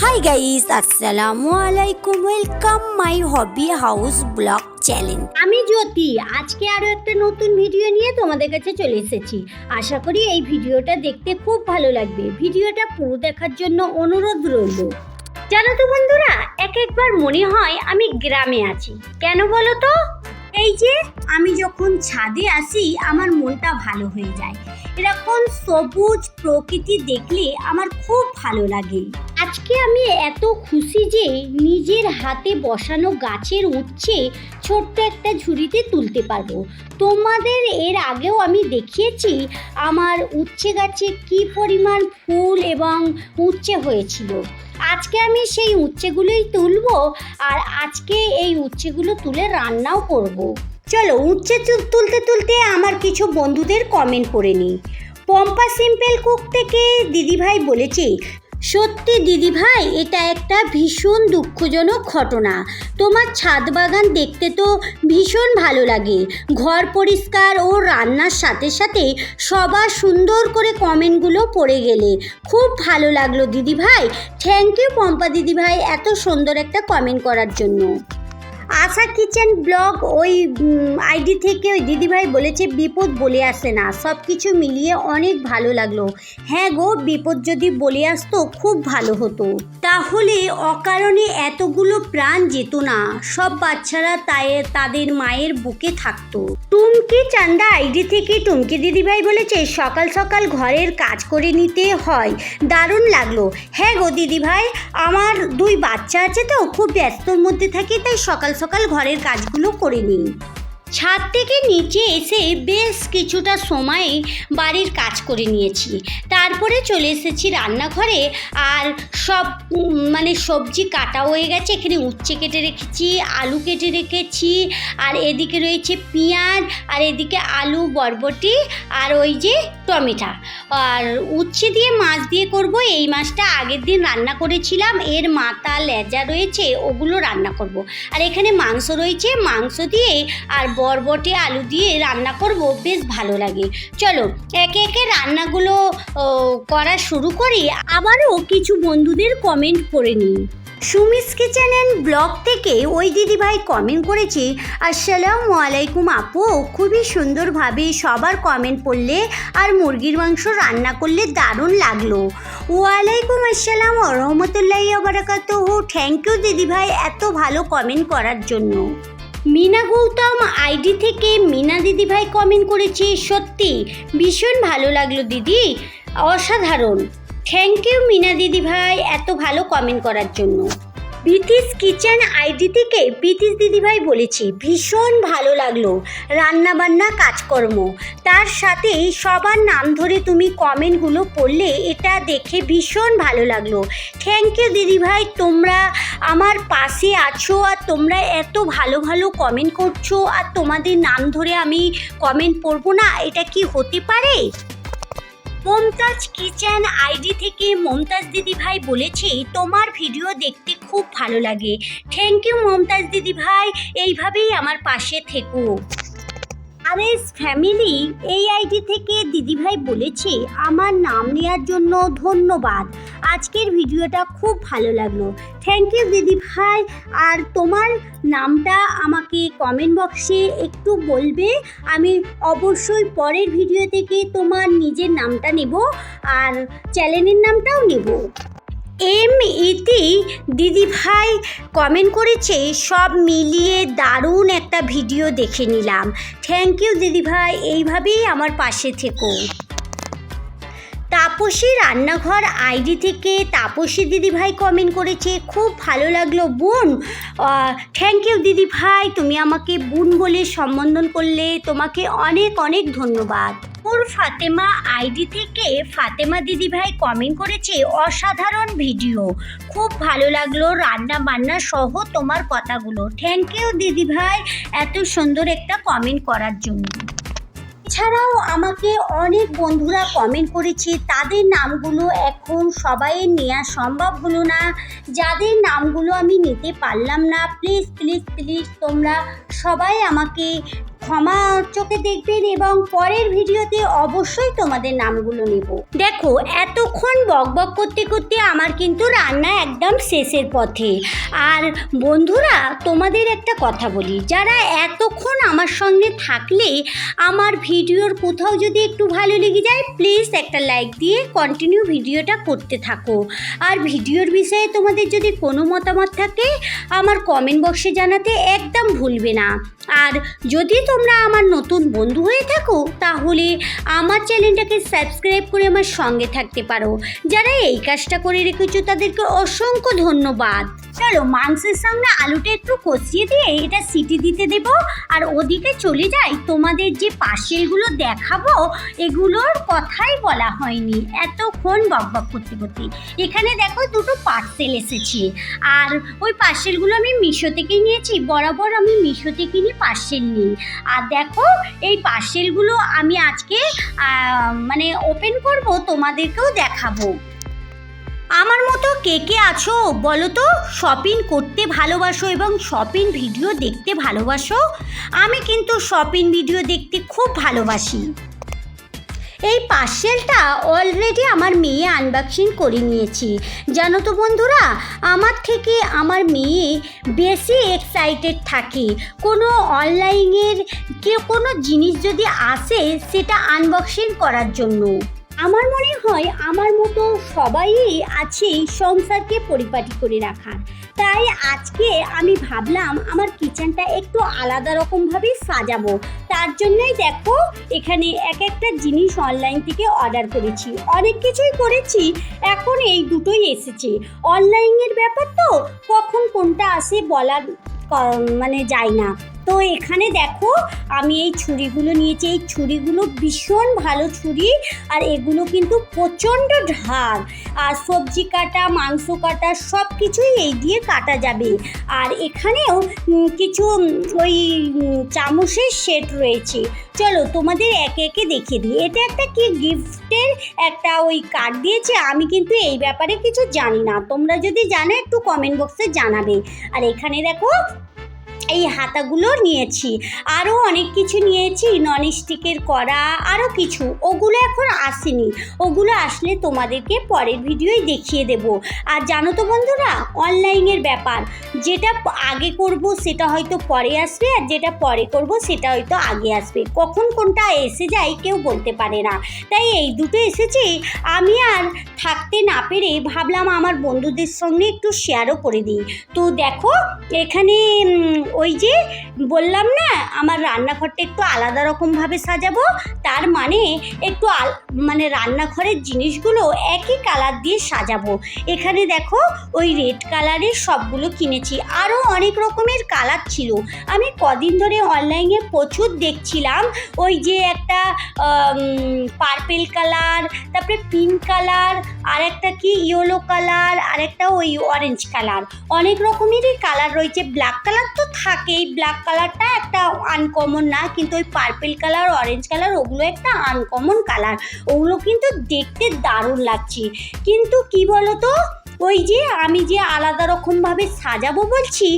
High guys আসসালামু আলাইকুম welcome my hobby house blog channel আমি জ্যোতি, আজকে আরও একটা নতুন ভিডিও নিয়ে তোমাদের কাছে চলে এসেছি। আশা করি এই ভিডিওটা দেখতে খুব ভালো লাগবে। ভিডিওটা পুরো দেখার জন্য অনুরোধ রইল। জানো তো বন্ধুরা, এক একবার মনে হয় আমি গ্রামে আছি। কেন বলো তো? এই যে, আমি যখন ছাদে আসি, আমার মনটা ভালো হয়ে যায়। এরকম সবুজ প্রকৃতি দেখলে আমার খুব ভালো লাগে। আজকে আমি এত খুশি যে, নিজের হাতে বসানো গাছের উচ্ছে ছোট্ট একটা ঝুড়িতে তুলতে পারব। তোমাদের এর আগেও আমি দেখিয়েছি আমার উচ্ছে গাছে কি পরিমাণ ফুল এবং উচ্ছে হয়েছিল। আজকে আমি সেই উচ্ছেগুলোই তুলবো আর আজকে এই উচ্ছেগুলো তুলে রান্নাও করব। চলো উচ্ছে তুলতে তুলতে আমার কিছু বন্ধুদের কমেন্ট করে নিই। পম্পা সিম্পল কুক থেকে দিদিভাই বলেছে সত্যি দিদি ভাই এটা একটা ভীষণ দুঃখজনক ঘটনা। তোমার ছাদ বাগান দেখতে তো ভীষণ ভালো লাগে। ঘর পরিষ্কার ও রান্নার সাথে সাথে সবার সুন্দর করে কমেন্টগুলো পড়ে গেলে। খুব ভালো লাগল দিদি ভাই থ্যাংক ইউ পম্পা দিদি ভাই এত সুন্দর একটা কমেন্ট করার জন্য। আশা কিচেন ব্লগ ওই আইডি থেকে ওই দিদিভাই বলেছে, বিপদ বলে আসে না। সব কিছু মিলিয়ে অনেক ভালো লাগল। হ্যাঁ গো, বিপদ যদি বলে আসতো, খুব ভালো হতো। তাহলে অকারণে এতগুলো প্রাণ যেত না। সব বাচ্চারা তাই, তাদের মায়ের বুকে থাকতো। টুমকি চান্দা আইডি থেকে টুমকি দিদিভাই বলেছে, সকাল সকাল ঘরের কাজ করে নিতে হয়। দারুণ লাগল। হ্যাঁ গো দিদিভাই, আমার দুই বাচ্চা আছে তো, খুব ব্যস্তর মধ্যে থাকি, তাই সকাল সকাল ঘরের কাজগুলো করে নিই ছাদ থেকে নিচে এসে বেশ কিছুটা সময় বাড়ির কাজ করে নিয়েছি। তারপরে চলে এসেছি রান্নাঘরে আর সব মানে সবজি কাটা হয়ে গেছে। এখানে উচ্ছে কেটে রেখেছি, আলু কেটে রেখেছি, আর এদিকে রয়েছে পেঁয়াজ, আর এদিকে আলু, বরবটি, আর ওই যে টমেটা। আর উচ্ছে দিয়ে মাছ দিয়ে করব, এই মাছটা আগের দিন রান্না করেছিলাম। এর মাথা, লেজা রয়েছে, ওগুলো রান্না করব। আর এখানে মাংস রয়েছে, মাংস দিয়ে আর বরবটি, আলু দিয়ে রান্না করব, বেশ ভালো লাগে। চলো, একে একে রান্নাগুলো করা শুরু করি। আবারও কিছু বন্ধুদের কমেন্ট করে নিই। সুমিস কিচেন অ্যান্ড ব্লগ থেকে ওই দিদিভাই কমেন্ট করেছে, আসসালামু আলাইকুম আপু, খুবই সুন্দরভাবে সবার কমেন্ট পড়লে আর মুরগির মাংস রান্না করলে দারুণ লাগল। ওয়ালাইকুম আসসালাম রহমতুল্লাহ বারাকাত থ্যাংক ইউ দিদিভাই এত ভালো কমেন্ট করার জন্য। মিনা গৌতম আইডি থেকে মিনা দিদিভাই কমেন্ট করেছে, সত্যি, ভীষণ ভালো লাগল দিদি, অসাধারণ। থ্যাংক ইউ মিনা দিদিভাই, এত ভালো কমেন্ট করার জন্য। বিতিস কিচেন আইডি থেকে বিতিস দিদিভাই বলেছি। ভীষণ ভালো লাগল। রান্না বান্না কাজকর্ম। তার সাথে সবার নাম ধরে তুমি কমেন্টগুলো পড়লে এটা দেখে ভীষণ ভালো লাগল। থ্যাংক ইউ দিদিভাই তোমরা আমার পাশে আছো আর তোমরা এত ভালো ভালো কমেন্ট করছ আর তোমাদের নাম ধরে আমি কমেন্ট পড়ব না। এটা কি হতে পারে? মমতাজ কিচেন আইডি থেকে মমতাজ দিদি ভাই বলেছে, তোমার ভিডিও দেখতে খুব ভালো লাগে। থ্যাংক ইউ মমতাজ দিদি ভাই এইভাবেই আমার পাশে থেকো। আরেস ফ্যামিলি এই আইডি থেকে দিদিভাই বলেছে, আমার নাম নেওয়ার জন্য ধন্যবাদ। আজকের ভিডিওটা খুব ভালো লাগল। থ্যাংক ইউ দিদিভাই। আর তোমার নামটা আমাকে কমেন্ট বক্সে একটু বলবে। আমি অবশ্যই পরের ভিডিও থেকে তোমার নিজের নামটা নেব আর চ্যানেলের নামটাও নেব। এম ইতি দিদি ভাই কমেন্ট করেছে, সব মিলিয়ে দারুণ একটা ভিডিও দেখে নিলাম। থ্যাংক ইউ দিদি ভাই, এইভাবেই আমার পাশে থেকো। তাপসী রান্নাঘর আইডি থেকে তাপসী দিদি ভাই কমেন্ট করেছে, খুব ভালো লাগল বোন। থ্যাংক ইউ দিদি ভাই, তুমি আমাকে বোন বলে সম্বোধন করলে তোমাকে অনেক অনেক ধন্যবাদ। ওর ফাতেমা আইডি থেকে ফাতেমা দিদি ভাই কমেন্ট করেছে, অসাধারণ ভিডিও খুব ভালো লাগল রান্না বান্না সহ তোমার কথাগুলো। থ্যাংক ইউ দিদি ভাই এত সুন্দর একটা কমেন্ট করার জন্য। এছাড়াও আমাকে অনেক বন্ধুরা কমেন্ট করেছে, তাদের নামগুলো এখন সবাই নেওয়া সম্ভব হলো না। যাদের নামগুলো আমি নিতে পারলাম না প্লিজ প্লিজ প্লিজ তোমরা সবাই আমাকে ক্ষমা চোখে দেখবেন এবং পরের ভিডিওতে অবশ্যই তোমাদের নামগুলো নেব। দেখো, এতক্ষণ বকবক করতে করতে আমার কিন্তু রান্না একদম শেষের পথে। আর বন্ধুরা, তোমাদের একটা কথা বলি, যারা এতক্ষণ আমার সঙ্গে থাকলে আমার ভিডিওর কোথাও যদি একটু ভালো লেগে যায় প্লিজ একটা লাইক দিয়ে কন্টিনিউ ভিডিওটা করতে থাকো। আর ভিডিওর বিষয়ে তোমাদের যদি কোনো মতামত থাকে, আমার কমেন্ট বক্সে জানাতে একদম ভুলবে না। আর যদি তোমরা আমার নতুন বন্ধু হয়ে থাকো, তাহলে আমার চ্যানেলটাকে সাবস্ক্রাইব করে আমার সঙ্গে থাকতে পারো। যারা এই কাজটা করে রেখেছো তাদেরকে অসংখ্য ধন্যবাদ। চলো মাংসের সঙ্গে আলুটা একটু কষিয়ে দিয়ে এটা সিটি দিতে দেব। আর ওদিকে চলে যাই, তোমাদের যে পাশেরগুলো দেখাবো, এগুলোর কথাই বলা হয়নি। এতক্ষণ বকবক করতে করতে। এখানে দেখো দুটো পার্সেল এসেছে। আর ওই পার্সেলগুলো আমি মিশো থেকে নিয়েছি, বরাবর আমি মিশো থেকে নিয়ে পার্সেল নিই। আর দেখো, এই পার্সেলগুলো আমি আজকে মানে ওপেন করব, তোমাদেরকেও দেখাবো। আমার মতো কে কে আছো বলো তো? শপিং করতে ভালোবাসো এবং শপিং ভিডিও দেখতে ভালোবাসো? আমি কিন্তু শপিং ভিডিও দেখতে খুব ভালোবাসি। এই পার্সেলটা অলরেডি আমার মেয়ে আনবক্সিং করে নিয়েছি। জানো তো বন্ধুরা, আমার থেকে আমার মেয়ে বেশি এক্সাইটেড থাকে। কোনো অনলাইনের কেউ কোনো জিনিস যদি আসে, সেটা আনবক্সিং করার জন্য। আমার মনে হয় আমার মতো সবাই আছে সংসারকে পরিপাটি করে রাখার। তাই আজকে আমি ভাবলাম আমার কিচেনটা একটু আলাদা রকমভাবে সাজাবো। তার জন্যই দেখো, এখানে এক একটা জিনিস অনলাইন থেকে অর্ডার করেছি। অনেক কিছুই করেছি, এখন এই দুটোই এসেছে। অনলাইনের ব্যাপার তো কখন কোনটা আসে বলার মানে যায় না। তো এখানে দেখো, আমি এই ছুরিগুলো নিয়েছি। এই ছুরিগুলো ভীষণ ভালো ছুরি, আর এগুলো কিন্তু প্রচণ্ড ধার আর সবজি কাটা, মাংস কাটা সব কিছুই এই দিয়ে কাটা যাবে। আর এখানেও কিছু ওই চামচের সেট রয়েছে। চলো তোমাদের একে একে দেখিয়ে দিই। এটা একটা কি গিফটের একটা ওই কার্ড দিয়েছে? আমি কিন্তু এই ব্যাপারে কিছু জানি না। তোমরা যদি জানো, একটু কমেন্ট বক্সে জানাবে। আর এখানে দেখো এই হাতাগুলো নিয়েছি। আরও অনেক কিছু নিয়েছি নন স্টিকের কড়া আরও কিছু। ওগুলো এখন আসেনি। ওগুলো আসলে তোমাদেরকে পরের ভিডিওই দেখিয়ে দেব। আর জানো তো বন্ধুরা অনলাইনের ব্যাপার। যেটা আগে করব সেটা হয়তো পরে আসবে, আর যেটা পরে করব সেটা হয়তো আগে আসবে। কখন কোনটা এসে যায় কেউ বলতে পারে না। তাই এই দুটো এসেছে। আমি আর থাকতে না পেরে ভাবলাম আমার বন্ধুদের সঙ্গে একটু শেয়ারও করে দিই। তো দেখো, এখানে ওই যে বললাম না, আমার রান্নাঘরটা একটু আলাদা রকমভাবে সাজাবো, তার মানে একটু আল মানে রান্নাঘরের জিনিসগুলো একই কালার দিয়ে সাজাবো। এখানে দেখো ওই রেড কালারের সবগুলো কিনেছি আরও অনেক রকমের কালার ছিল। আমি কদিন ধরে অনলাইনে প্রচুর দেখছিলাম, ওই যে একটা পার্পেল কালার তারপরে পিঙ্ক কালার আর একটা কি ইয়েলো কালার আর একটা ওই অরেঞ্জ কালার অনেক রকমেরই কালার রয়েছে ব্ল্যাক কালার তো থাকেই ব্ল্যাক কালারটা একটা আনকমন না, কিন্তু ওই পার্পেল কালার অরেঞ্জ কালার ওগুলো একটা আনকমন কালার ওগুলো কিন্তু দেখতে দারুণ লাগছে। কিন্তু কি বলতো? ওই যে আমি যে আলাদা রকমভাবে সাজাবো বলছি,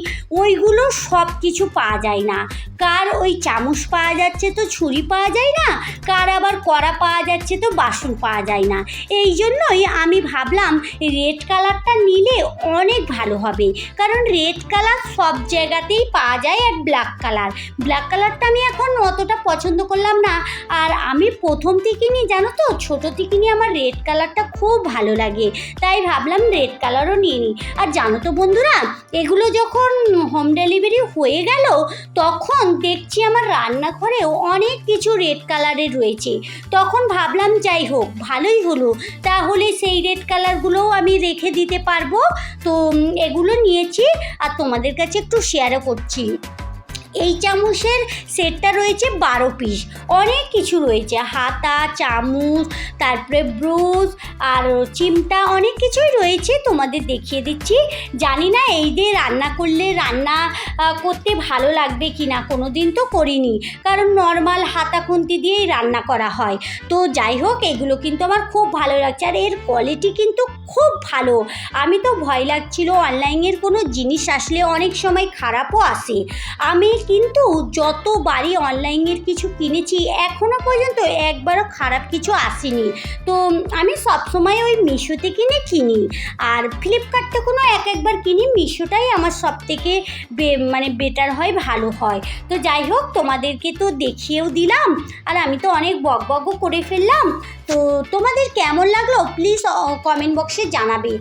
ওইগুলো সব কিছু পাওয়া যায় না। কার ওই চামচ পাওয়া যাচ্ছে তো ছুরি পাওয়া যায় না, কার আবার কড়া পাওয়া যাচ্ছে তো বাসন পাওয়া যায় না। এই জন্যই আমি ভাবলাম রেড কালারটা নিলে অনেক ভালো হবে, কারণ রেড কালার সব জায়গাতেই পাওয়া যায় আর ব্ল্যাক কালার। ব্ল্যাক কালারটা আমি এখন অতটা পছন্দ করলাম না, আর আমি প্রথম থেকে নিয়ে জানো তো? ছোটো থেকে নিয়ে আমার রেড কালারটা খুব ভালো লাগে। তাই ভাবলাম রেড কালারও নিয়ে নিই আর জানো তো বন্ধুরা, এগুলো যখন হোম ডেলিভারি হয়ে গেল, তখন দেখছি আমার রান্নাঘরেও অনেক কিছু রেড কালারের রয়েছে। তখন ভাবলাম, যাই হোক, ভালোই হলো। তাহলে সেই রেড কালারগুলোও আমি রেখে দিতে পারব। তো এগুলো নিয়েছি আর তোমাদের কাছে একটু শেয়ারও করছি। এই চামচের সেটটা রয়েছে বারো পিস অনেক কিছু রয়েছে, হাতা, চামচ, তারপরে ব্রুশ আর চিমটা অনেক কিছুই রয়েছে তোমাদের দেখিয়ে দিচ্ছি। জানি না এই দিয়ে রান্না করলে রান্না করতে ভালো লাগবে কি না কোনো দিন তো করিনি। কারণ নর্মাল হাতা খুন্তি দিয়েই রান্না করা হয়। তো যাই হোক, এগুলো কিন্তু আমার খুব ভালো লাগছে আর এর কোয়ালিটি কিন্তু খুব ভালো। আমি তো ভয় লাগছিল অনলাইনের কোনো জিনিস আসলে অনেক সময় খারাপও আসে। আমি কিন্তু যতবারই অনলাইনের কিছু কিনেছি এখনও পর্যন্ত একবারও খারাপ কিছু আসেনি। তো আমি সবসময় ওই মিশোতে কিনে কিনি। আর ফ্লিপকার্টে কোনো এক একবার কিনি, মিশোটাই আমার সব থেকে মানে বেটার হয়, ভালো হয়। তো যাই হোক, তোমাদেরকে তো দেখিয়েও দিলাম, আর আমি তো অনেক বক বকও করে ফেললাম। তো তোমাদের কেমন লাগল? প্লিজ কমেন্ট বক্সে জানাবে।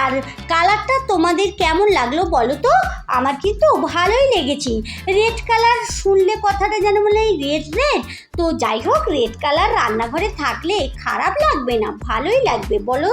আর কালারটা তোমাদের কেমন লাগল বলো তো? আমার কিন্তু ভালোই লেগেছে। রেড কালার শুনলে কথাটা যেন বলে রেড রেড তো যাই হোক রেড কালার রান্নাঘরে থাকলে খারাপ লাগবে না, ভালোই লাগবে, বলো।